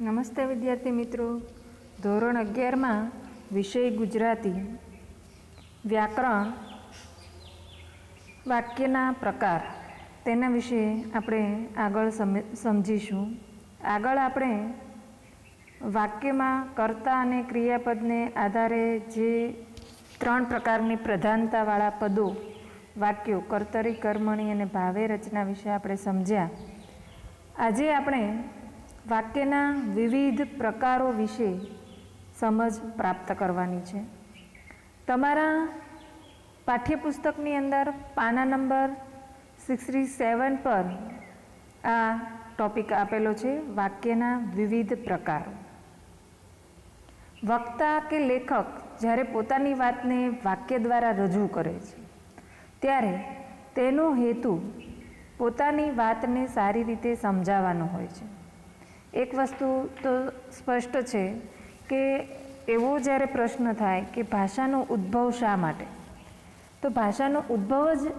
નમસ્તે વિદ્યાર્થી મિત્રો. ધોરણ અગિયારમાં વિષય ગુજરાતી. વ્યાકરણ વાક્યના પ્રકાર. તેના વિશે આપણે આગળ સમજીશું. આગળ આપણે વાક્યમાં કર્તા અને ક્રિયાપદને આધારે જે ત્રણ પ્રકારની પ્રધાનતાવાળા પદો, વાક્યો, કર્તરી, કર્મણી અને ભાવે રચના વિશે આપણે સમજ્યા. આજે આપણે વાક્યના વિવિધ પ્રકારો વિશે સમજ પ્રાપ્ત કરવાની છે. તમારા પાઠ્યપુસ્તકની અંદર પાના નંબર સિક્સટી સેવન પર આ ટોપિક આપેલો છે, વાક્યના વિવિધ પ્રકારો. વક્તા કે લેખક જ્યારે પોતાની વાતને વાક્ય દ્વારા રજૂ કરે છે, ત્યારે તેનો હેતુ પોતાની વાતને સારી રીતે સમજાવવાનો હોય છે. એક વસ્તુ તો સ્પષ્ટ છે કે એવો જ્યારે પ્રશ્ન થાય કે ભાષાનો ઉદ્ભવ શા માટે? તો ભાષાનો ઉદ્ભવ જ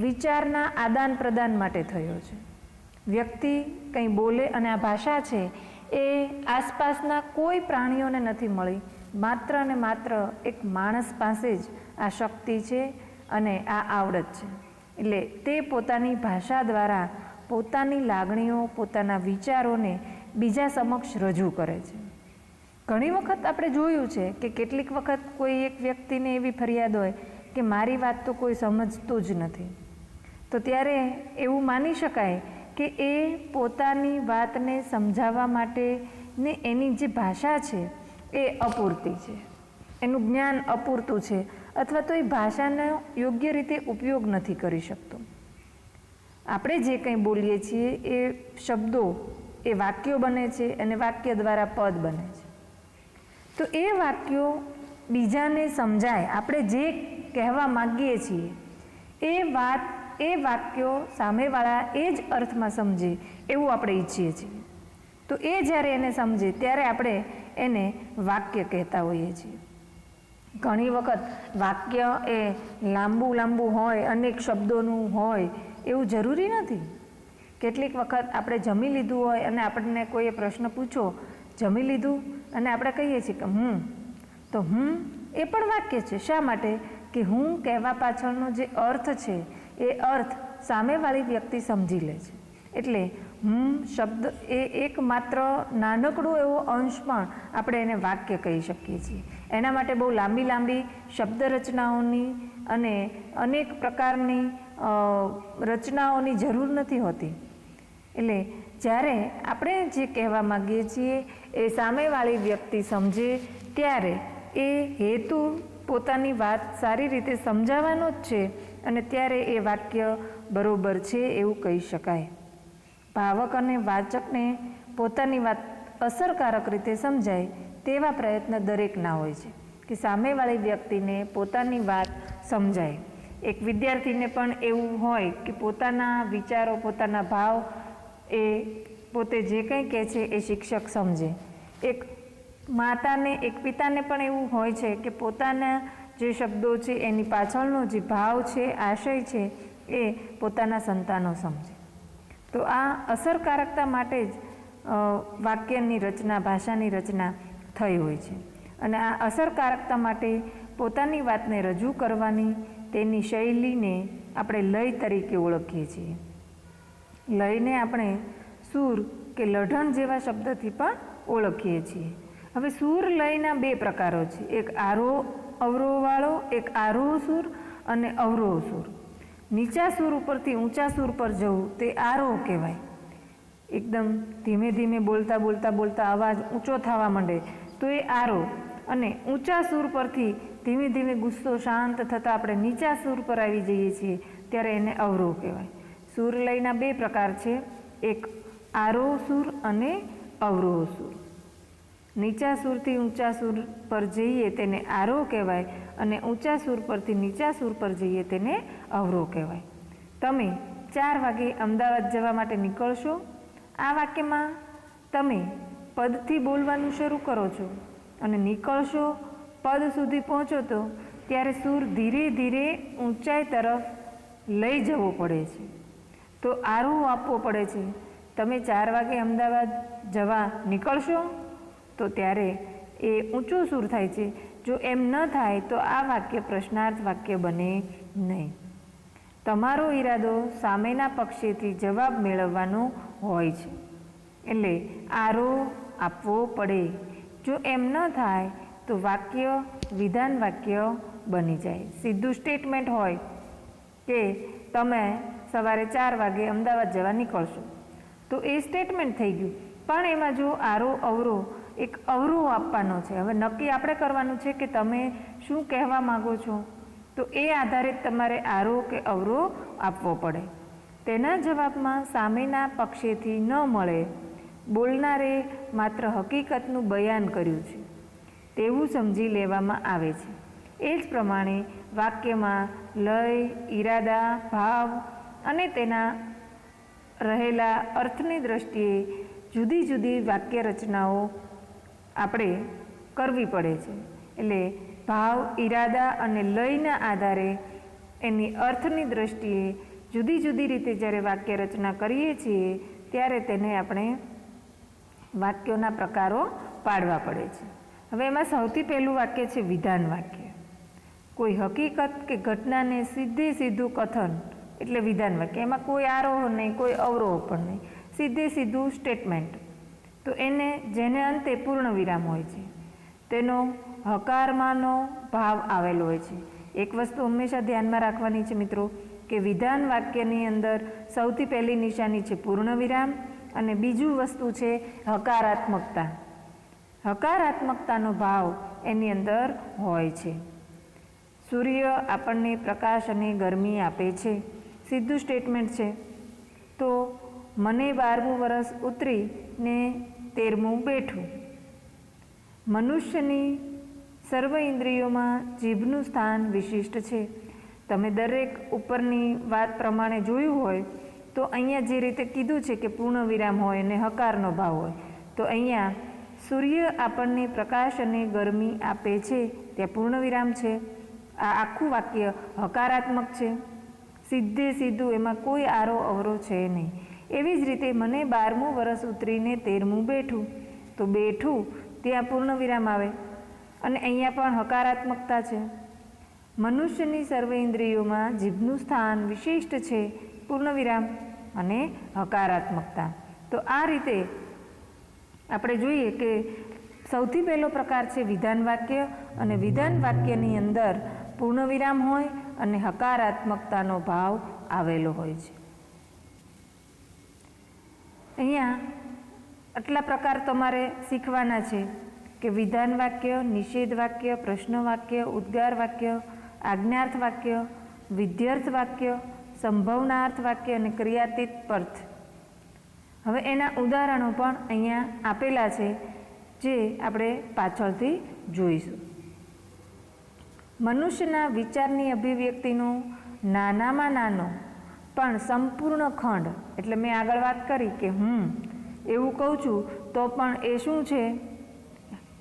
વિચારના આદાન પ્રદાન માટે થયો છે. વ્યક્તિ કંઈ બોલે અને આ ભાષા છે એ આસપાસના કોઈ પ્રાણીઓને નથી મળી. માત્ર અને માત્ર એક માણસ પાસે જ આ શક્તિ છે અને આ આવડત છે. એટલે તે પોતાની ભાષા દ્વારા પોતાની લાગણીઓ, પોતાના વિચારોને બીજા સમક્ષ રજૂ કરે છે. ઘણી વખત આપણે જોયું છે કે કેટલીક વખત કોઈ એક વ્યક્તિને એવી ફરિયાદ હોય કે મારી વાત તો કોઈ સમજતું જ નથી. તો ત્યારે એવું માની શકાય કે એ પોતાની વાતને સમજાવવા માટે ને એની જે ભાષા છે એ અપૂરતી છે. એનું જ્ઞાન અપૂરતું છે અથવા તો એ ભાષાનો યોગ્ય રીતે ઉપયોગ નથી કરી શકતો. આપણે જે કંઈ બોલીએ છીએ એ શબ્દો એ વાક્યો બને છે અને વાક્ય દ્વારા પદ બને છે. તો એ વાક્યો બીજાને સમજાય. આપણે જે કહેવા માગીએ છીએ, એ વાત, એ વાક્યો સામેવાળા એ જ અર્થમાં સમજે એવું આપણે ઈચ્છીએ છીએ. તો એ જ્યારે એને સમજે, ત્યારે આપણે એને વાક્ય કહેતા હોઈએ છીએ. ઘણી વખત વાક્ય એ લાંબુ લાંબુ હોય, અનેક શબ્દોનું હોય, એવું જરૂરી નથી. કેટલીક વખત આપણે જમી લીધું હોય અને આપણને કોઈએ પ્રશ્ન પૂછો, જમી લીધું? અને આપણે કહીએ છીએ કે હું તો હું એ પણ વાક્ય છે. શા માટે? કે હું કહેવા પાછળનો જે અર્થ છે, એ અર્થ સામેવાળી વ્યક્તિ સમજી લે છે. એટલે હું શબ્દ એ એક માત્ર નાનકડું એવો અંશ પણ આપણે એને વાક્ય કહી શકીએ છીએ. એના માટે બહુ લાંબી લાંબી શબ્દ રચનાઓની અને અનેક પ્રકારની રચનાઓની જરૂર નથી હોતી. એટલે જ્યારે આપણે જે કહેવા માગીએ છીએ, એ સામેવાળી વ્યક્તિ સમજે, ત્યારે એ હેતુ પોતાની વાત સારી રીતે સમજાવવાનો જ છે અને ત્યારે એ વાક્ય બરોબર છે એવું કહી શકાય. ભાવક અને વાચકને પોતાની વાત અસરકારક રીતે સમજાય તેવા પ્રયત્ન દરેકના હોય છે કે સામેવાળી વ્યક્તિને પોતાની વાત સમજાય. એક વિદ્યાર્થીને પણ એવું હોય કે પોતાના વિચારો, પોતાના ભાવ એ પોતે જે કંઈ કહે છે એ શિક્ષક સમજે. એક માતાને, એક પિતાને પણ એવું હોય છે કે પોતાના જે શબ્દો છે, એની પાછળનો જે ભાવ છે, આશય છે, એ પોતાના સંતાનો સમજે. તો આ અસરકારકતા માટે જ વાક્યની રચના, ભાષાની રચના થઈ હોય છે. અને આ અસરકારકતા માટે પોતાની વાતને રજૂ કરવાની તેની શૈલીને આપણે લય તરીકે ઓળખીએ છીએ. લયને આપણે સૂર કે લઢણ જેવા શબ્દથી પણ ઓળખીએ છીએ. હવે સૂર લયના બે પ્રકારો છે. એક આરોહ અવરોહવાળો એક આરોહ સૂર અને અવરોહ સૂર. નીચા સૂર ઉપરથી ઊંચા સૂર પર જવું તે આરોહ કહેવાય. એકદમ ધીમે ધીમે બોલતા બોલતા બોલતા અવાજ ઊંચો થવા માંડે તો એ આરોહ અને ઊંચા સૂર પરથી ધીમે ધીમે ગુસ્સો શાંત થતાં આપણે નીચા સૂર પર આવી જઈએ છીએ ત્યારે એને અવરોહ કહેવાય. સૂર લયના બે પ્રકાર છે. એક આરોહ સૂર અને અવરોહ સૂર. નીચા સૂરથી ઊંચા સૂર પર જઈએ તેને આરોહ કહેવાય અને ઊંચા સૂર પરથી નીચા સૂર પર જઈએ તેને અવરોહ કહેવાય. તમે ચાર વાગે અમદાવાદ જવા માટે નીકળશો. આ વાક્યમાં તમે પદથી બોલવાનું શરૂ કરો છો અને નીકળશો, પદ સુધી પહોંચો તો ત્યારે સૂર ધીરે ધીરે ઊંચાઈ તરફ લઈ જવો પડે છે. તો આરો આપવો પડે છે. તમે ચાર વાગે અમદાવાદ જવા નીકળશો? તો ત્યારે એ ઊંચો સૂર થાય છે. જો એમ ન થાય, તો આ વાક્ય પ્રશ્નાર્થ વાક્ય બને નહીં. તમારો ઈરાદો સામેના પક્ષેથી જવાબ મેળવવાનો હોય છે. એટલે આરો આપવો પડે. જો એમ ન થાય, તો વાક્ય વિધાન વાક્ય બની જાય. સીધું સ્ટેટમેન્ટ હોય કે તમે સવારે ચાર વાગે અમદાવાદ જવા નીકળશો. તો એ સ્ટેટમેન્ટ થઈ ગયું. પણ એમાં જો આરો અવરો, એક અવરો આપવાનો છે. હવે નક્કી આપણે કરવાનું છે કે તમે શું કહેવા માગો છો? તો એ આધારે તમારે આરો કે અવરો આપવો પડે. તેના જવાબમાં સામેના પક્ષેથી ન મળે બોલનારે માત્ર હકીકતનું બયાન કર્યું છે. તેવું સમજી લેવામાં આવે છે. એ જ પ્રમાણે વાક્યમાં લય, ઈરાદા, ભાવ અને તેના રહેલા અર્થની દ્રષ્ટિએ જુદી જુદી વાક્ય રચનાઓ આપણે કરવી પડે છે. એટલે ભાવ, ઈરાદા અને લયના આધારે એની અર્થની દ્રષ્ટિએ જુદી જુદી રીતે જ્યારે વાક્ય રચના કરીએ છીએ, ત્યારે તેને આપણે વાક્યોના પ્રકારો પાડવા પડે છે. હવે એમાં સૌથી પહેલું વાક્ય છે વિધાન વાક્ય. કોઈ હકીકત કે ઘટનાને સીધે સીધું કથન એટલે વિધાન વાક્ય એમાં કોઈ આરોહ નહીં, કોઈ અવરોહ પણ નહીં. સીધે સીધું સ્ટેટમેન્ટ તો એને જેને અંતે પૂર્ણ વિરામ હોય છે, તેનો હકારમાંનો ભાવ આવેલો હોય છે. એક વસ્તુ હંમેશા ધ્યાનમાં રાખવાની છે મિત્રો, કે વિધાન વાક્યની અંદર સૌથી પહેલી નિશાની છે પૂર્ણ વિરામ અને બીજું વસ્તુ છે હકારાત્મકતા. હકારાત્મકતાનો ભાવ એની અંદર હોય છે. સૂર્ય આપણને પ્રકાશ અને ગરમી આપે છે. સીધું સ્ટેટમેન્ટ છે. તો મને બારમું વરસ ઉતરીને તેરમું બેઠું. મનુષ્યની સર્વ ઇન્દ્રિયોમાં જીભનું સ્થાન વિશિષ્ટ છે. તમે દરેક ઉપરની વાત પ્રમાણે જોયું હોય, તો અહીંયા જે રીતે કીધું છે કે પૂર્ણ વિરામ હોય અને હકારનો ભાવ હોય, તો અહીંયા સૂર્ય આપણને પ્રકાશ અને ગરમી આપે છે. ત્યાં પૂર્ણ વિરામ છે. આ આખું વાક્ય હકારાત્મક છે. સીધે સીધું એમાં કોઈ આરો અવરો છે નહીં. એવી જ રીતે મને બારમું વરસ ઉતરીને તેરમું બેઠું. તો બેઠું ત્યાં પૂર્ણ વિરામ આવે. અને અહીંયા પણ હકારાત્મકતા છે. મનુષ્યની સર્વ ઇન્દ્રિયોમાં જીભનું સ્થાન વિશિષ્ટ છે પૂર્ણ વિરામ અને હકારાત્મકતા. તો આ રીતે આપણે જોઈએ કે સૌથી પહેલો પ્રકાર છે વિધાન વાક્ય. અને વિધાન વાક્યની અંદર પૂર્ણ વિરામ હોય અને હકારાત્મકતાનો ભાવ આવેલો હોય છે. અહીંયા આટલા પ્રકાર તમારે શીખવાના છે કે વિધાન વાક્ય, નિષેધ વાક્ય, પ્રશ્ન વાક્ય, ઉદ્ગાર વાક્ય, આજ્ઞાર્થ વાક્ય વિધ્યર્થ વાક્ય, સંભાવનાર્થ વાક્ય અને ક્રિયાતીત પર્થ. હવે એના ઉદાહરણો પણ અહીંયા આપેલા છે જે આપણે પાછળથી જોઈશું. મનુષ્યના વિચારની અભિવ્યક્તિનો નાનામાં નાનો, પણ સંપૂર્ણ ખંડ. એટલે મેં આગળ વાત કરી કે હું એવું કહું છું, તો પણ એ શું છે?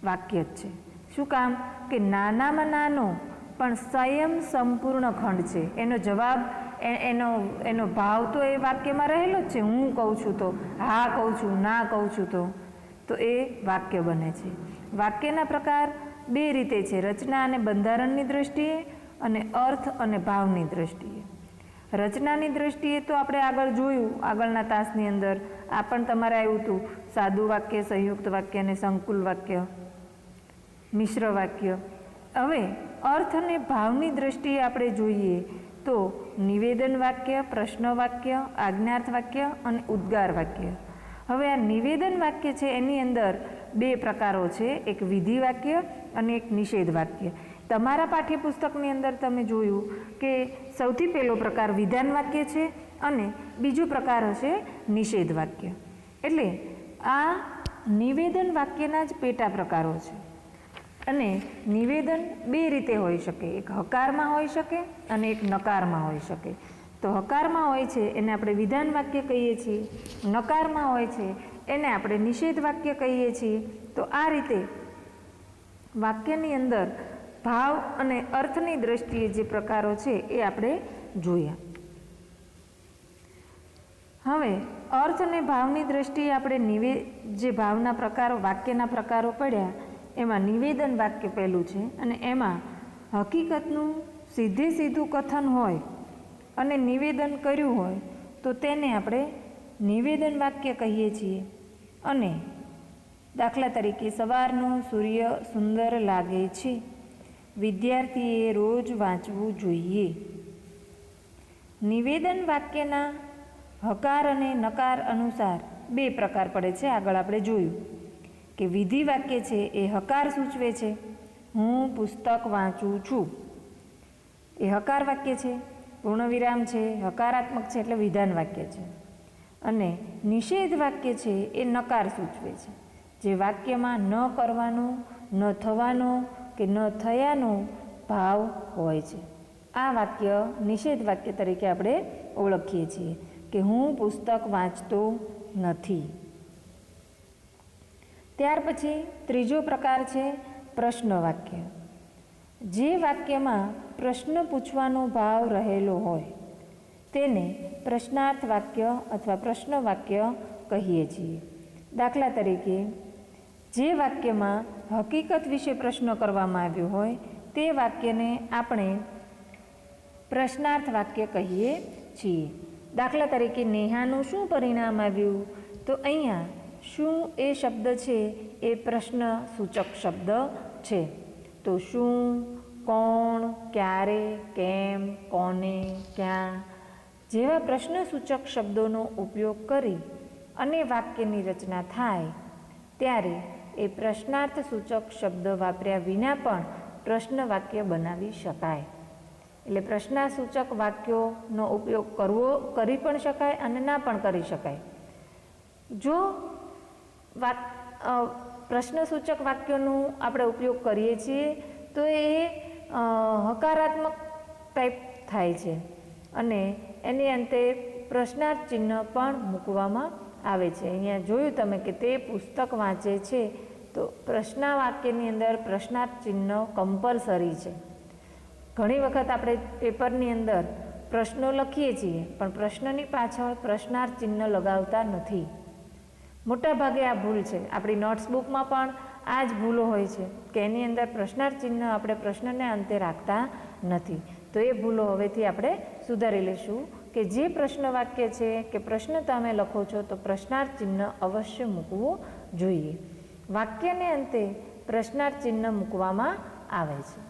વાક્ય જ છે. શું કામ? કે નાનામાં નાનો, પણ સંયમ સંપૂર્ણ ખંડ છે. એનો જવાબ એનો એનો ભાવ તો એ વાક્યમાં રહેલો જ છે. હું કહું છું તો, હા કહું છું, ના કહું છું તો તો એ વાક્ય બને છે. વાક્યના પ્રકાર બે રીતે છે, રચના અને બંધારણની દ્રષ્ટિએ અને અર્થ અને ભાવની દ્રષ્ટિએ. રચનાની દ્રષ્ટિએ તો આપણે આગળ જોયું, આગળના તાસની અંદર આ પણ તમારે આવ્યું હતું, સાદું વાક્ય, સંયુક્ત વાક્ય અને સંકુલ વાક્ય, મિશ્ર વાક્ય. હવે અર્થ અને ભાવની દ્રષ્ટિએ આપણે જોઈએ તો નિવેદન વાક્ય, પ્રશ્ન વાક્ય, આજ્ઞાર્થ વાક્ય અને ઉદ્ગાર વાક્ય. હવે આ નિવેદન વાક્ય છે એની અંદર બે પ્રકારો છે. એક વિધિ વાક્ય અને એક નિષેધ વાક્ય. તમારા પાઠ્યપુસ્તકની અંદર તમે જોયું કે સૌથી પહેલો પ્રકાર વિધાન વાક્ય છે અને બીજો પ્રકાર હશે નિષેધ વાક્ય. એટલે આ નિવેદન વાક્યના જ પેટા પ્રકારો છે. અને નિવેદન બે રીતે હોઈ શકે. એક હકારમાં હોઈ શકે અને એક નકારમાં હોઈ શકે. તો હકારમાં હોય છે એને આપણે વિધાન વાક્ય કહીએ છીએ. નકારમાં હોય છે એને આપણે નિષેધ વાક્ય કહીએ છીએ. તો આ રીતે વાક્યની અંદર ભાવ અને અર્થની દ્રષ્ટિએ જે પ્રકારો છે એ આપણે જોયા. હવે અર્થ અને ભાવની દ્રષ્ટિએ આપણે નિવે, જે ભાવના પ્રકારો, વાક્યના પ્રકારો પડ્યા, એમાં નિવેદન વાક્ય પહેલું છે અને એમાં હકીકતનું સીધે સીધું કથન હોય અને નિવેદન કર્યું હોય, તો તેને આપણે નિવેદન વાક્ય કહીએ છીએ અને દાખલા તરીકે સવારનું સૂર્ય સુંદર લાગે છે. વિદ્યાર્થીએ રોજ વાંચવું જોઈએ. નિવેદન વાક્યના હકાર અને નકાર અનુસાર બે પ્રકાર પડે છે. આગળ આપણે જોયું કે વિધિ વાક્ય છે એ હકાર સૂચવે છે. હું પુસ્તક વાંચું છું. એ હકાર વાક્ય છે પૂર્ણવિરામ છે, હકારાત્મક છે એટલે વિધાન વાક્ય છે. અને નિષેધ વાક્ય છે એ નકાર સૂચવે છે. જે વાક્યમાં ન કરવાનો, ન થવાનો કે ન થયાનો ભાવ હોય છે. આ વાક્ય નિષેધ વાક્ય તરીકે આપણે ઓળખીએ છીએ કે હું પુસ્તક વાંચતો નથી. ત્યાર પછી ત્રીજો પ્રકાર છે પ્રશ્ન વાક્ય. જે વાક્યમાં પ્રશ્ન પૂછવાનો ભાવ રહેલો હોય તેને પ્રશ્નાર્થ વાક્ય અથવા પ્રશ્ન વાક્ય કહીએ છીએ. દાખલા તરીકે, જે વાક્યમાં હકીકત વિશે પ્રશ્ન કરવામાં આવ્યો હોય, તે વાક્યને આપણે પ્રશ્નાર્થ વાક્ય કહીએ છીએ. દાખલા તરીકે, નેહાનું શું પરિણામ આવ્યું? તો અહીંયા, શું એ શબ્દ છે? એ પ્રશ્ન સૂચક શબ્દ છે. તો શું, કોણ, ક્યારે, કેમ, કોને, ક્યાં જેવા પ્રશ્નસૂચક શબ્દોનો ઉપયોગ કરી અને વાક્યની રચના થાય, ત્યારે એ પ્રશ્નાર્થ સૂચક શબ્દ વાપર્યા વિના પણ પ્રશ્ન વાક્ય બનાવી શકાય. એટલે પ્રશ્નાસૂચક વાક્યોનો ઉપયોગ કરવો, કરી પણ શકાય અને ના પણ કરી શકાય. જો વાક પ્રશ્નસૂચક વાક્યોનું આપણે ઉપયોગ કરીએ છીએ, તો એ હકારાત્મક ટાઈપ થાય છે. અને એની અંતે પ્રશ્નાર્થ ચિહ્ન પણ મૂકવામાં આવે છે. અહીંયા જોયું તમે કે તે પુસ્તક વાંચે છે, તો પ્રશ્ન વાક્યની અંદર પ્રશ્નાર્થ ચિહ્ન કમ્પલસરી છે. ઘણી વખત આપણે પેપરની અંદર પ્રશ્નો લખીએ છીએ, પણ પ્રશ્નની પાછળ પ્રશ્નાર્થ ચિહ્ન લગાવતા નથી. મોટાભાગે આ ભૂલ છે. આપણી નોટ્સ બુકમાં પણ આ જ ભૂલો હોય છે કે એની અંદર પ્રશ્નાર્થ ચિહ્ન આપણે પ્રશ્નને અંતે રાખતા નથી. તો એ ભૂલો હવેથી આપણે સુધારી લઈશું કે જે પ્રશ્ન વાક્ય છે કે પ્રશ્ન તમે લખો છો તો પ્રશ્નાર્થ ચિહ્ન અવશ્ય મૂકવું જોઈએ. વાક્યને અંતે પ્રશ્નાર્થ ચિહ્ન મૂકવામાં આવે છે.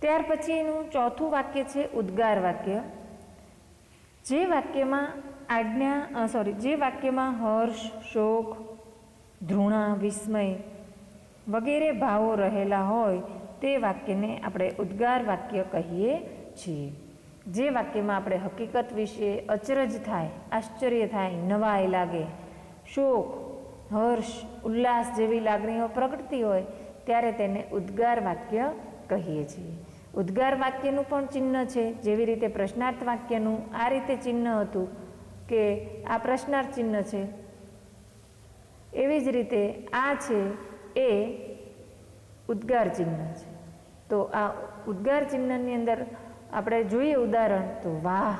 ત્યાર પછીનું ચોથું વાક્ય છે ઉદ્ગાર વાક્ય. જે વાક્યમાં આજ્ઞા સોરી જે વાક્યમાં હર્ષ, શોક, ધૃણા, વિસ્મય વગેરે ભાવો રહેલા હોય તે વાક્યને આપણે ઉદ્ગાર વાક્ય કહીએ છીએ. જે વાક્યમાં આપણે હકીકત વિશે અચરજ થાય, આશ્ચર્ય થાય, નવાઈ લાગે, શોક, હર્ષ, ઉલ્લાસ જેવી લાગણીઓ પ્રગટતી હોય, ત્યારે તેને ઉદ્ગાર વાક્ય કહીએ છીએ. ઉદ્ગાર વાક્યનું પણ ચિહ્ન છે. જેવી રીતે પ્રશ્નાર્થ વાક્યનું આ રીતે ચિહ્ન હતું કે આ પ્રશ્નાર્થ ચિહ્ન છે. એવી જ રીતે આ છે એ ઉદ્ગાર ચિહ્ન છે. તો આ ઉદ્ગાર ચિહ્નની અંદર આપણે જોઈએ ઉદાહરણ તો વાહ,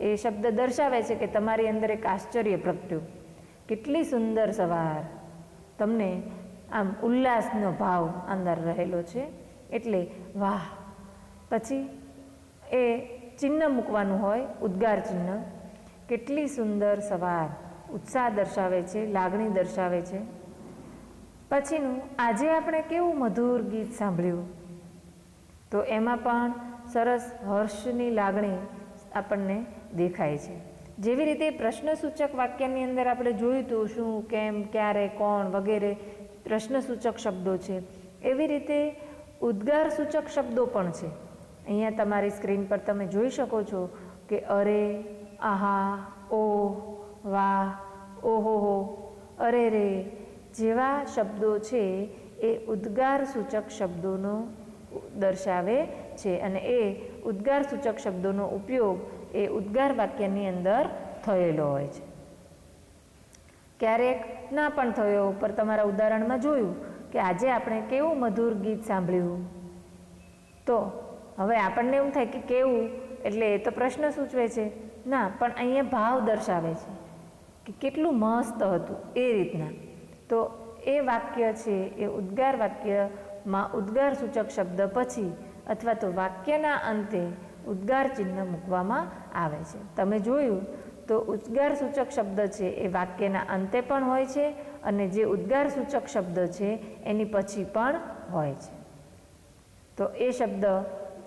એ શબ્દ દર્શાવે છે કે તમારી અંદર એક આશ્ચર્ય પ્રગટ્યું. કેટલી સુંદર સવાર. તમને આમ ઉલ્લાસનો ભાવ અંદર રહેલો છે. એટલે વાહ. પછી એ ચિહ્ન મૂકવાનું હોય, ઉદ્ગાર ચિહ્ન. કેટલી સુંદર સવાર. ઉત્સાહ દર્શાવે છે, લાગણી દર્શાવે છે. પછીનું, આજે આપણે કેવું મધુર ગીત સાંભળ્યું? તો એમાં પણ સરસ હર્ષની લાગણી આપણને દેખાય છે. જેવી રીતે પ્રશ્નસૂચક વાક્યની અંદર આપણે જોયું હતું શું, કેમ, ક્યારે, કોણ વગેરે પ્રશ્નસૂચક શબ્દો છે. એવી રીતે ઉદ્ગાર સૂચક શબ્દો પણ છે. અહીંયા તમારી સ્ક્રીન પર તમે જોઈ શકો છો કે અરે, આહા, ઓ, વાહ ઓહોહો અરે રે જેવા શબ્દો છે એ ઉદ્ગાર સૂચક શબ્દોનો દર્શાવે છે અને એ ઉદ્ગાર સૂચક શબ્દોનો ઉપયોગ એ ઉદ્ગાર વાક્યની અંદર થયેલો હોય છે. ક્યારેક ના પણ થયો પર તમારા ઉદાહરણમાં જોયું કે આજે આપણે કેવું મધુર ગીત સાંભળ્યું. તો હવે આપણને એવું થાય કે કેવું, એટલે એ તો પ્રશ્ન સૂચવે છે. ના, પણ અહીંયા ભાવ દર્શાવે છે કે કેટલું મસ્ત હતું એ રીતના. તો એ વાક્ય છે, એ ઉદ્ગાર વાક્યમાં ઉદ્ગાર સૂચક શબ્દ પછી અથવા તો વાક્યના અંતે ઉદ્ગાર ચિહ્ન મૂકવામાં આવે છે. તમે જોયું તો ઉદ્ગાર સૂચક શબ્દ છે એ વાક્યના અંતે પણ હોય છે અને જે ઉદ્ગાર સૂચક શબ્દ છે એની પછી પણ હોય છે. તો એ શબ્દ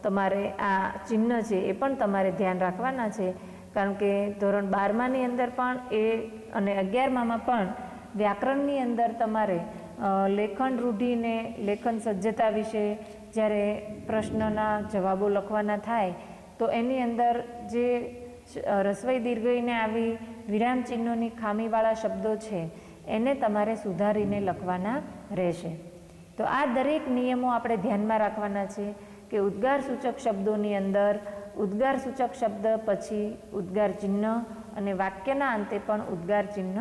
તમારે આ ચિહ્ન છે એ પણ તમારે ધ્યાન રાખવાના છે. કારણ કે ધોરણ બારમાની અંદર પણ એ અને અગિયારમામાં પણ વ્યાકરણની અંદર તમારે લેખન રૂઢિને, લેખન સજ્જતા વિશે જ્યારે પ્રશ્નના જવાબો લખવાના થાય, તો એની અંદર જે રસવઈ દીર્ઘઈને આવી વિરામ ચિહ્નોની ખામીવાળા શબ્દો છે, એને તમારે સુધારીને લખવાના રહેશે. તો આ દરેક નિયમો આપણે ધ્યાનમાં રાખવાના છે કે ઉદ્ગાર સૂચક શબ્દોની અંદર, ઉદ્ગાર સૂચક શબ્દ પછી ઉદ્ગાર ચિહ્ન અને વાક્યના અંતે પણ ઉદ્ગાર ચિહ્ન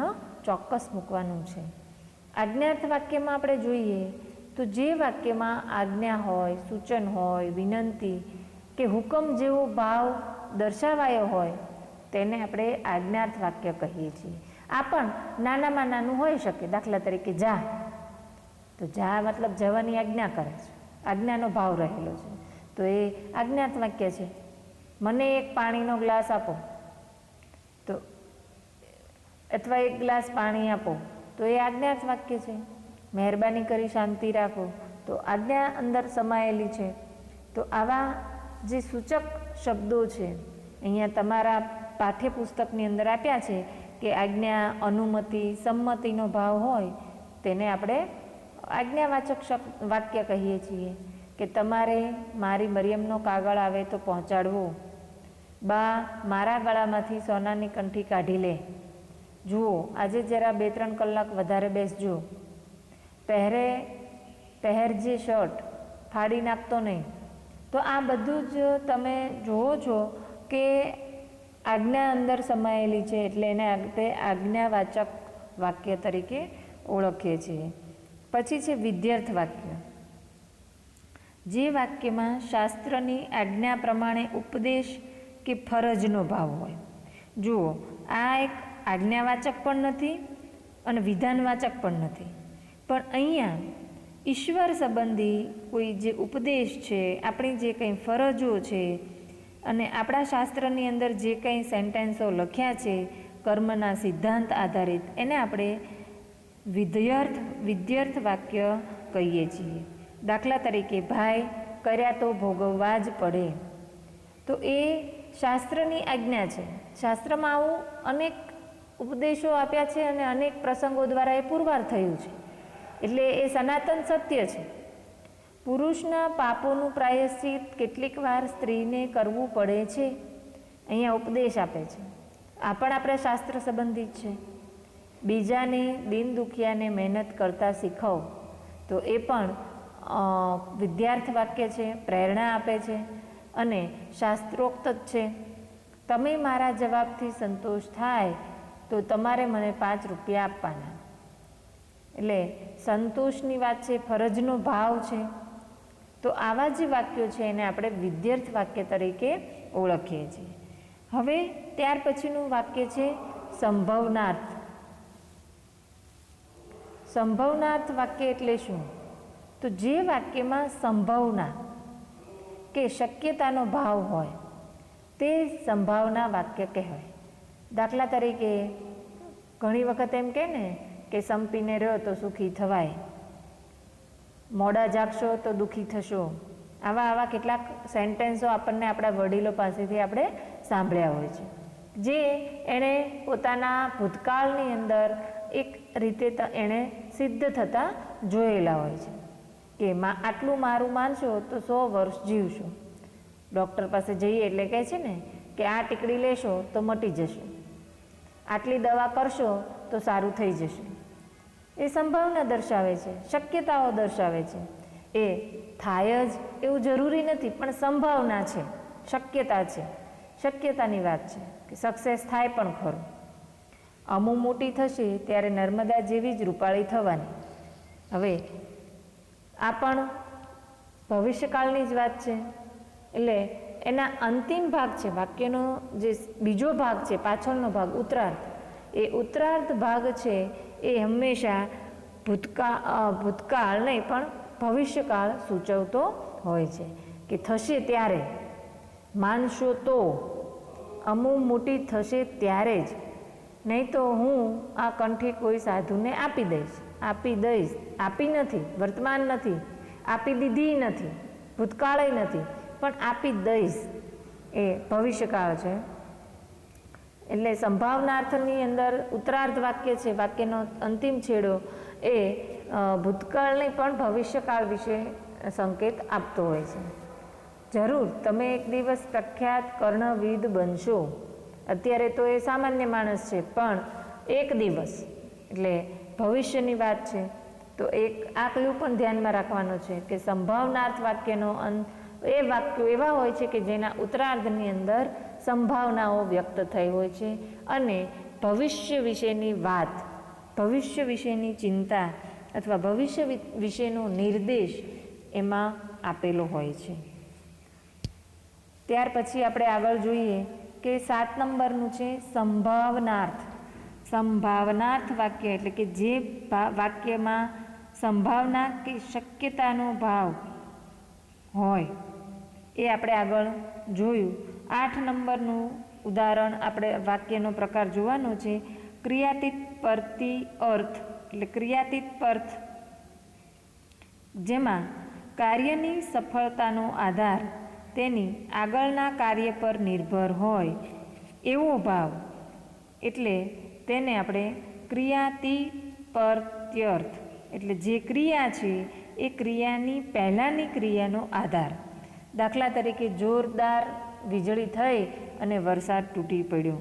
ચોક્કસ મૂકવાનું છે. આજ્ઞાર્થ વાક્યમાં આપણે જોઈએ તો જે વાક્યમાં આજ્ઞા હોય, સૂચન હોય, વિનંતી કે હુકમ જેવો ભાવ દર્શાવાયો હોય, તેને આપણે આજ્ઞાર્થ વાક્ય કહીએ છીએ. આ પણ નાનામાં નાનું હોઈ શકે. દાખલા તરીકે જા. તો જા મતલબ જવાની આજ્ઞા કરે છે. આજ્ઞાનો ભાવ રહેલો છે. તો એ આજ્ઞાત વાક્ય છે. મને એક પાણીનો ગ્લાસ આપો. તો, અથવા એક ગ્લાસ પાણી આપો. તો એ આજ્ઞાત વાક્ય છે. મહેરબાની કરી શાંતિ રાખો. તો આજ્ઞા અંદર સમાયેલી છે. તો આવા જે સૂચક શબ્દો છે, અહીંયા તમારા પાઠ્યપુસ્તકની અંદર આપ્યા છે કે આજ્ઞા, અનુમતિ, સંમતિનો ભાવ હોય, તેને આપણે આજ્ઞાવાચક શબ્દ વાક્ય કહીએ છીએ કે તમારે મારી મરિયમનો કાગળ આવે તો પહોંચાડવો. બા, મારા ગળામાંથી સોનાની કંઠી કાઢી લે. જુઓ, આજે જરા બે ત્રણ કલાક વધારે બેસજો. પહેરે પહેરજે શર્ટ ફાડી નાખતો નહીં. તો આ બધું જ તમે જુઓ છો કે આજ્ઞા અંદર સમાયેલી છે એટલે એને આપણે આજ્ઞાવાચક વાક્ય તરીકે ઓળખીએ છીએ. પછી છે વિદ્યાર્થ વાક્ય. જે વાક્યમાં શાસ્ત્રની આજ્ઞા પ્રમાણે ઉપદેશ કે ફરજનો ભાવ હોય. જુઓ, આ એક આજ્ઞાવાચક પણ નથી અને વિધાનવાચક પણ નથી. પણ અહીંયા ઈશ્વર સંબંધી કોઈ જે ઉપદેશ છે, આપણી જે કંઈ ફરજો છે અને આપણા શાસ્ત્રની અંદર જે કંઈ સેન્ટેન્સો લખ્યા છે, કર્મના સિદ્ધાંત આધારિત, એને આપણે વિધ્યર્થ વિદ્યર્થ વાક્ય કહીએ છીએ. દાખલા તરીકે, ભાઈ, કર્યા તો ભોગવવા જ પડે. તો એ શાસ્ત્રની આજ્ઞા છે. શાસ્ત્રમાં આવું અનેક ઉપદેશો આપ્યા છે અને અનેક પ્રસંગો દ્વારા એ પુરવાર થયું છે. એટલે એ સનાતન સત્ય છે. પુરુષના પાપોનું પ્રાયશ્ચિત કેટલીક વાર સ્ત્રીને કરવું પડે છે. અહીંયા ઉપદેશ આપે છે. આ પણ આપણા શાસ્ત્ર સંબંધિત છે. બીજાને દિન દુખિયાને મહેનત કરતા શીખવ તો એ પણ વિદ્યાર્થ વાક્ય છે, પ્રેરણા આપે છે અને શાસ્ત્રોક્ત જ છે. તમે મારા જવાબથી સંતોષ થાય તો તમારે મને પાંચ રૂપિયા આપવાના. એટલે સંતોષની વાત છે, ફરજનો ભાવ છે. તો આવા જે વાક્યો છે, એને આપણે વિદ્યાર્થ વાક્ય તરીકે ઓળખીએ છીએ. હવે ત્યાર પછીનું વાક્ય છે સંભવનાર્થ સંભવનાર્થ વાક્ય એટલે શું? તો જે વાક્યમાં સંભાવના કે શક્યતાનો ભાવ હોય, તે સંભાવના વાક્ય કહેવાય. દાખલા તરીકે, ઘણી વખત એમ કહે ને કે સંપીને રહ્યો તો સુખી થવાય. મોડા જાગશો તો દુઃખી થશો. આવા આવા કેટલાક સેન્ટેન્સો આપણને આપણા વડીલો પાસેથી આપણે સાંભળ્યા હોય છે. જે એણે પોતાના ભૂતકાળની અંદર એક રીતે એણે સિદ્ધ થતાં જોયેલા હોય છે. કે મા, આટલું મારું માનશો તો સો વર્ષ જીવશો. ડૉક્ટર પાસે જઈએ એટલે કહે છે ને કે આ ટીકડી લેશો તો મટી જશે. આટલી દવા કરશો તો સારું થઈ જશે. એ સંભાવના દર્શાવે છે, શક્યતાઓ દર્શાવે છે. એ થાય જ એવું જરૂરી નથી, પણ સંભાવના છે, શક્યતા છે. શક્યતાની વાત છે કે સક્સેસ થાય પણ ખરું. અમુ મોટી થશે ત્યારે નર્મદા જેવી જ રૂપાળી થવાની. હવે, આ પણ ભવિષ્યકાળની જ વાત છે. એટલે એના અંતિમ ભાગ છે, વાક્યનો જે બીજો ભાગ છે, પાછળનો ભાગ ઉત્તરાર્ધ. એ ઉત્તરાર્ધ ભાગ છે એ હંમેશા ભૂતકાળ ભૂતકાળ નહીં, પણ ભવિષ્યકાળ સૂચવતો હોય છે કે થશે ત્યારે માનશો તો અમુ મોટી થશે ત્યારે જ. નહીં તો હું આ કંઠી કોઈ સાધુને આપી દઈશ આપી દઈશ, આપી નથી, વર્તમાન નથી, આપી દીધી નથી, ભૂતકાળય નથી, પણ આપી દઈશ. એ ભવિષ્યકાળ છે. એટલે સંભાવનાર્થની અંદર ઉત્તરાર્ધ વાક્ય છે, વાક્યનો અંતિમ છેડો એ ભૂતકાળની પણ ભવિષ્યકાળ વિશે સંકેત આપતો હોય છે. જરૂર, તમે એક દિવસ પ્રખ્યાત કર્ણવિદ બનશો. અત્યારે તો એ સામાન્ય માણસ છે, પણ એક દિવસ, એટલે ભવિષ્યની વાત છે. તો એક આ કયું પણ ધ્યાનમાં રાખવાનું છે કે સંભાવનાર્થ વાક્યનો અંત, એ વાક્યો એવા હોય છે કે જેના ઉત્તરાર્ધની અંદર સંભાવનાઓ વ્યક્ત થઈ હોય છે અને ભવિષ્ય વિશેની વાત, ભવિષ્ય વિશેની ચિંતા અથવા ભવિષ્ય વિશેનો નિર્દેશ એમાં આપેલો હોય છે. ત્યાર પછી આપણે આગળ જોઈએ કે સાત નંબરનું છે સંભાવનાર્થ. સંભાવનાર્થ વાક્ય એટલે કે જે વાક્યમાં સંભાવના કે શક્યતાનો ભાવ હોય એ આપણે આગળ જોયું. આઠ નંબરનું ઉદાહરણ આપણે વાક્યનો પ્રકાર જોવાનો છે. ક્રિયાતીત પરતી અર્થ, એટલે ક્રિયાતીત અર્થ. જેમાં કાર્યની સફળતાનો આધાર તેની આગળના કાર્ય પર નિર્ભર હોય એવો ભાવ. એટલે તેને આપણે ક્રિયાતી પરત્યર્થ એટલે જે ક્રિયા છે એ ક્રિયાની પહેલાંની ક્રિયાનો આધાર. દાખલા તરીકે જોરદાર વીજળી થઈ અને વરસાદ તૂટી પડ્યો.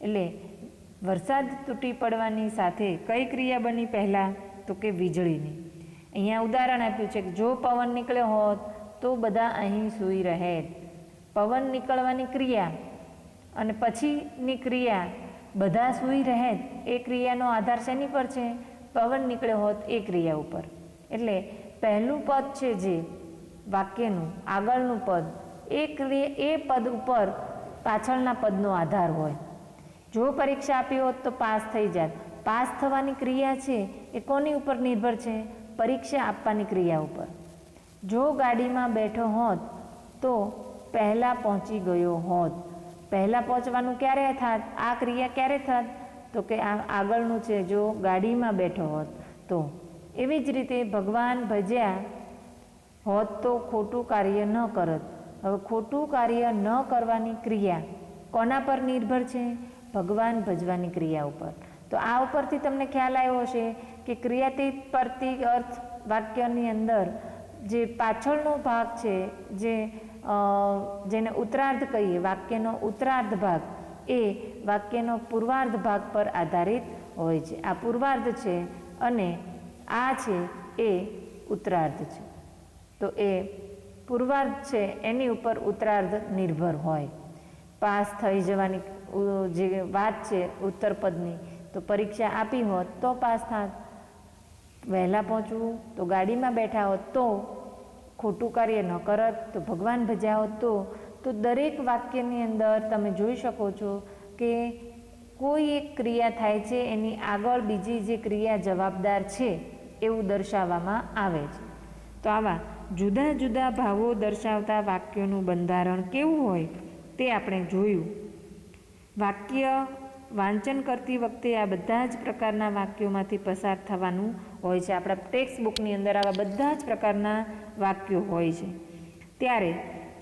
એટલે વરસાદ તૂટી પડવાની સાથે કઈ ક્રિયા બની પહેલાં? તો કે વીજળીની. અહીંયા ઉદાહરણ આપ્યું છે કે જો પવન નીકળ્યો હોત તો બધા અહીં સૂઈ રહેત પવન નીકળવાની ક્રિયા અને પછીની ક્રિયા બધા સૂઈ રહેત એ ક્રિયાનો આધાર શેની પર છે? પવન નીકળ્યો હોત એ ક્રિયા ઉપર. એટલે પહેલું પદ છે જે વાક્યનું, આગળનું પદ. એ ક્રિયા એ પદ ઉપર પાછળના પદનો આધાર હોય. જો પરીક્ષા આપી હોત તો પાસ થઈ જાત. પાસ થવાની ક્રિયા છે એ કોની ઉપર નિર્ભર છે? પરીક્ષા આપવાની ક્રિયા ઉપર. જો ગાડીમાં બેઠો હોત તો પહેલાં પહોંચી ગયો હોત. પહેલાં પહોંચવાનું ક્યારે થાત? આ ક્રિયા ક્યારે થાત? તો કે આ આગળનું છે જો ગાડીમાં બેઠો હોત તો. એવી જ રીતે ભગવાન ભજ્યા હોત તો ખોટું કાર્ય ન કરત. હવે ખોટું કાર્ય ન કરવાની ક્રિયા કોના પર નિર્ભર છે? ભગવાન ભજવાની ક્રિયા ઉપર. તો આ ઉપરથી તમને ખ્યાલ આવ્યો હશે કે ક્રિયાતીત પરતી અર્થ વાક્યની અંદર જે પાછળનો ભાગ છે, જે જેને ઉત્તરાર્ધ કહીએ, વાક્યનો ઉત્તરાર્ધ ભાગ, એ વાક્યનો પૂર્વાર્ધ ભાગ પર આધારિત હોય છે. આ પૂર્વાર્ધ છે અને આ છે એ ઉત્તરાર્ધ છે. તો એ પૂર્વાર્ધ છે, એની ઉપર ઉત્તરાર્ધ નિર્ભર હોય. પાસ થઈ જવાની જે વાત છે ઉત્તર પદની, તો પરીક્ષા આપી હોત તો પાસ થાત. વહેલા પહોંચવું, તો ગાડીમાં બેઠા હોત તો ખોટું કાર્ય ન કરત, તો ભગવાન ભજ્યા હોત તો તો દરેક વાક્યની અંદર તમે જોઈ શકો છો કે કોઈ એક ક્રિયા થાય છે, એની આગળ બીજી જે ક્રિયા જવાબદાર છે, એવું દર્શાવવામાં આવે છે. તો આવા જુદા જુદા ભાવો દર્શાવતા વાક્યોનું બંધારણ કેવું હોય તે આપણે જોયું. વાક્ય વાંચન કરતી વખતે આ બધા જ પ્રકારના વાક્યોમાંથી પસાર થવાનું હોય છે. આપણા ટેક્સ્ટ બુકની અંદર આવા બધા જ પ્રકારના વાક્યો હોય છે. ત્યારે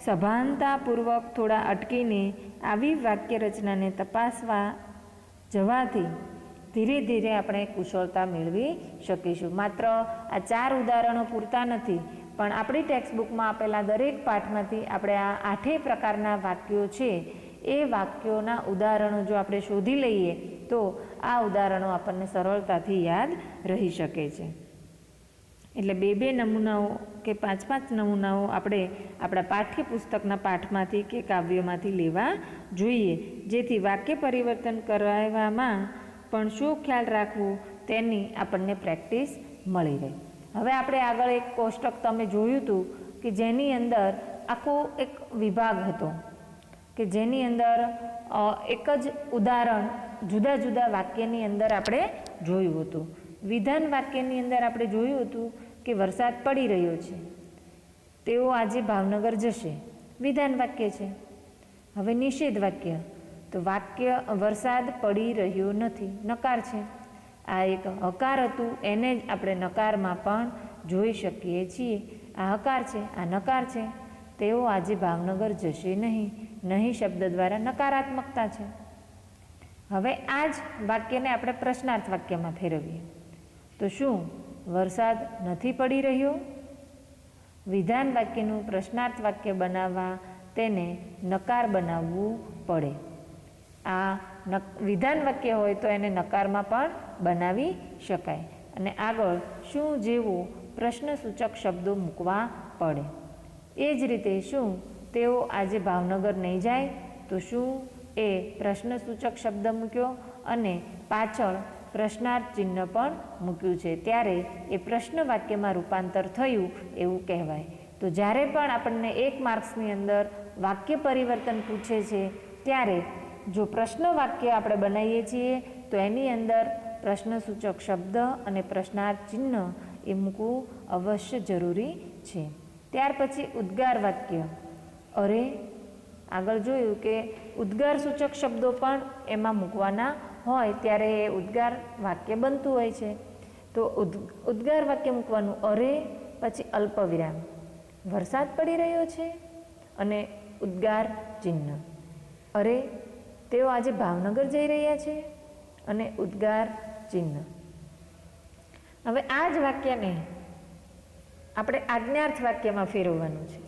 સભાનતાપૂર્વક થોડા અટકીને આવી વાક્ય રચનાને તપાસવા જવાથી ધીરે ધીરે આપણે કુશળતા મેળવી શકીશું. માત્ર આ ચાર ઉદાહરણો પૂરતા નથી. પણ આપણી ટેક્સ્ટ બુકમાં આપેલા દરેક પાઠમાંથી આપણે આ આઠેય પ્રકારના વાક્યો છે. એ વાક્યોના ઉદાહરણો જો આપણે શોધી લઈએ, તો આ ઉદાહરણો આપણને સરળતાથી યાદ રહી શકે છે. એટલે બે બે નમૂનાઓ કે પાંચ પાંચ નમૂનાઓ આપણે આપણા પાઠ્યપુસ્તકના પાઠમાંથી કે કાવ્યોમાંથી લેવા જોઈએ. જેથી વાક્ય પરિવર્તન કરાવવામાં પણ શું ખ્યાલ રાખવું તેની આપણને પ્રેક્ટિસ મળી રહે. હવે આપણે આગળ એક કોષ્ટક તમે જોયું હતું કે જેની અંદર આખો એક વિભાગ હતો, કે જેની અંદર એક જ ઉદાહરણ જુદા જુદા વાક્યની અંદર આપણે જોયું હતું. વિધાન વાક્યની અંદર આપણે જોયું હતું કે વરસાદ પડી રહ્યો છે, તેઓ આજે ભાવનગર જશે. વિધાન વાક્ય છે. હવે નિષેધ વાક્ય. તો વાક્ય વરસાદ પડી રહ્યો નથી, નકાર છે. આ એક હકાર હતું, એને જ આપણે નકારમાં પણ જોઈ શકીએ છીએ. આ હકાર છે, આ નકાર છે. તેઓ આજે ભાવનગર જશે નહીં. નહીં શબ્દ દ્વારા નકારાત્મકતા છે. હવે આ જ વાક્યને આપણે પ્રશ્નાર્થ વાક્યમાં ફેરવીએ. તો શું વરસાદ નથી પડી રહ્યો? વિધાન વાક્યનું પ્રશ્નાર્થ વાક્ય બનાવવા તેને નકાર બનાવવું પડે. આ વિધાન વાક્ય હોય તો એને નકારમાં પણ બનાવી શકાય. અને આગળ, શું જેવું પ્રશ્નસૂચક શબ્દો મૂકવા પડે? એ જ રીતે શું તેઓ આજે ભાવનગર નહીં જાય, તો શું એ પ્રશ્નસૂચક શબ્દ મૂક્યો? અને પાછળ પ્રશ્નાર્થ ચિહ્ન પણ મૂક્યું છે. ત્યારે એ પ્રશ્ન વાક્યમાં રૂપાંતર થયું એવું કહેવાય. તો જ્યારે પણ આપણને એક માર્ક્સની અંદર વાક્ય પરિવર્તન પૂછે છે, ત્યારે જો પ્રશ્ન વાક્ય આપણે બનાવીએ છીએ, તો એની અંદર પ્રશ્નસૂચક શબ્દ અને પ્રશ્નાર્થ ચિહ્ન એ મૂકવું અવશ્ય જરૂરી છે. ત્યાર પછી ઉદ્ગાર વાક્ય. અરે, આગળ જોયું કે ઉદ્ગાર સૂચક શબ્દો પણ એમાં મૂકવાના હોય ત્યારે એ ઉદ્ગાર વાક્ય બનતું હોય છે. તો ઉદ ઉદ્ગાર વાક્ય મૂકવાનું અરે, પછી અલ્પ વિરામ વરસાદ પડી રહ્યો છે અને ઉદ્ગાર ચિહ્ન. અરે તેઓ આજે ભાવનગર જઈ રહ્યા છે અને ઉદ્ગાર ચિહ્ન. હવે આ જ વાક્યને આપણે આજ્ઞાર્થ વાક્યમાં ફેરવવાનું છે.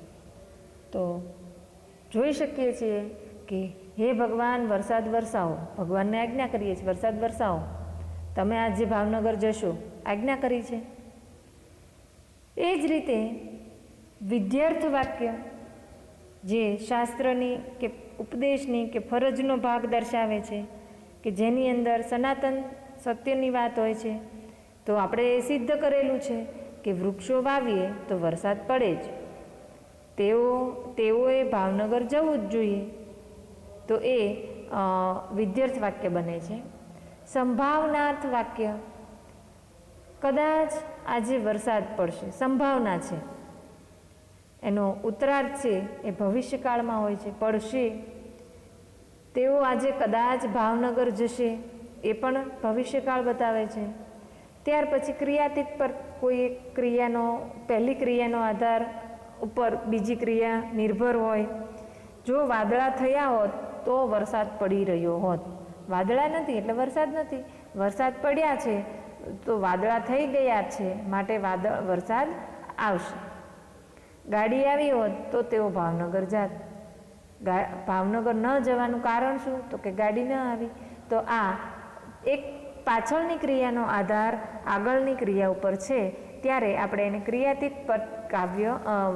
તો જોઈ શકીએ છીએ કે હે ભગવાન, વરસાદ વરસાવો. ભગવાનને આજ્ઞા કરીએ છીએ, વરસાદ વરસાવો. તમે આજે ભાવનગર જશો, આજ્ઞા કરી છે. એ જ રીતે વિદ્યાર્થ વાક્ય જે શાસ્ત્રની કે ઉપદેશની કે ફરજનો ભાગ દર્શાવે છે કે જેની અંદર સનાતન સત્યની વાત હોય છે, તો આપણે એ સિદ્ધ કરેલું છે કે વૃક્ષો વાવીએ તો વરસાદ પડે જ. તેઓ, તેઓએ ભાવનગર જવું જ જોઈએ. તો એ વિદ્યાર્થ વાક્ય બને છે. સંભાવનાર્થ વાક્ય. કદાચ આજે વરસાદ પડશે. સંભાવના છે. એનો ઉત્તરાર્થ છે, એ ભવિષ્યકાળમાં હોય છે, પડશે. તેઓ આજે કદાચ ભાવનગર જશે, એ પણ ભવિષ્યકાળ બતાવે છે. ત્યાર પછી ક્રિયાતીત પર કોઈ એક ક્રિયાનો, પહેલી ક્રિયાનો આધાર ઉપર બીજી ક્રિયા નિર્ભર હોય. જો વાદળા થયા હોત, તો વરસાદ પડી રહ્યો હોત. વાદળા નથી, એટલે વરસાદ નથી. વરસાદ પડ્યા છે, તો વાદળા થઈ ગયા છે, માટે વાદળ વરસાદ આવશે. ગાડી આવી હોત તો તેઓ ભાવનગર જાત. ભાવનગર ન જવાનું કારણ શું? તો કે ગાડી ન આવી. તો આ એક પાછળની ક્રિયાનો આધાર આગળની ક્રિયા ઉપર છે. ત્યારે આપણે એને ક્રિયાતીત પદ કાવ્ય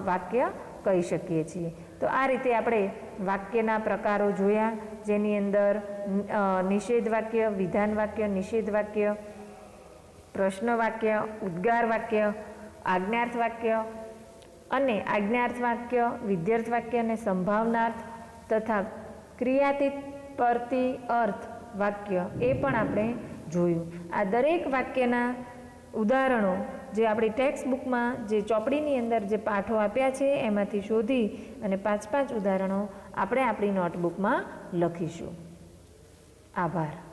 વાક્ય કહી શકીએ છીએ. તો આ રીતે આપણે વાક્યના પ્રકારો જોયા. જેની અંદર નિષેધ વાક્ય, વિધાન વાક્ય, નિષેધ વાક્ય, પ્રશ્ન વાક્ય, ઉદ્ગાર વાક્ય, આજ્ઞાર્થ વાક્ય અને આજ્ઞાર્થ વાક્ય વિદ્યાર્થ વાક્યને સંભાવનાર્થ તથા ક્રિયાતીત પરતી અર્થ વાક્ય એ પણ આપણે જોયું. આ દરેક વાક્યના ઉદાહરણો જે આપણી ટેક્સ્ટ બુકમાં જે ચોપડીની અંદર જે પાઠો આપ્યા છે એમાંથી શોધી અને પાંચ પાંચ ઉદાહરણો આપણે આપણી નોટબુકમાં લખીશું. આભાર.